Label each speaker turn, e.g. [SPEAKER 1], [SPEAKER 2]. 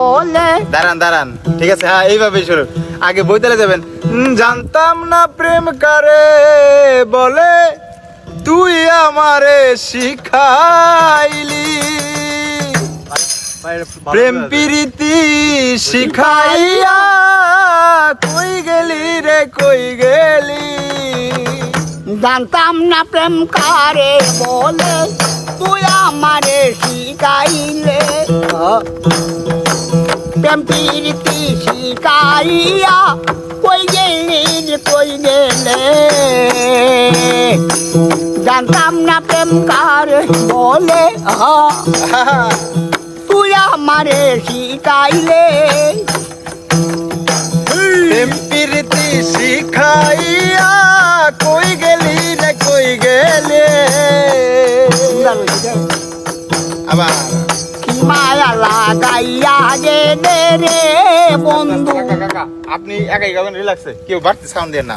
[SPEAKER 1] বলে।
[SPEAKER 2] দাঁড়ান দাঁড়ান। ঠিক আছে হ্যাঁ এইভাবে শুরু। আগে বইতালে যাবেন। জানতাম না প্রেম কারে বলে তুই আমারে শিখাইলি। প্রেম প্রীতি শিখাইয়া কই গেলি রে কই গেলি?
[SPEAKER 1] জানতাম না প্রেম কারে বলে তুই আমারে শিখাইলে। প্রেম প্রীতি শিখাইয়া কই গেলি রে কই গেলে জানতাম না প্রেম কারে বলে। তুই আমারে শিখাইলে।
[SPEAKER 2] প্রেম প্রীতি শিখাইয়া কই গেলি রে কই গেলে আবার।
[SPEAKER 1] মায়া লাগাইয়া গে রে বন্ধু।
[SPEAKER 2] কাকা কাকা আপনি একাই গাবেন রিল্যাক্সে কেউ বাড়তি সাউন্ড দেন না।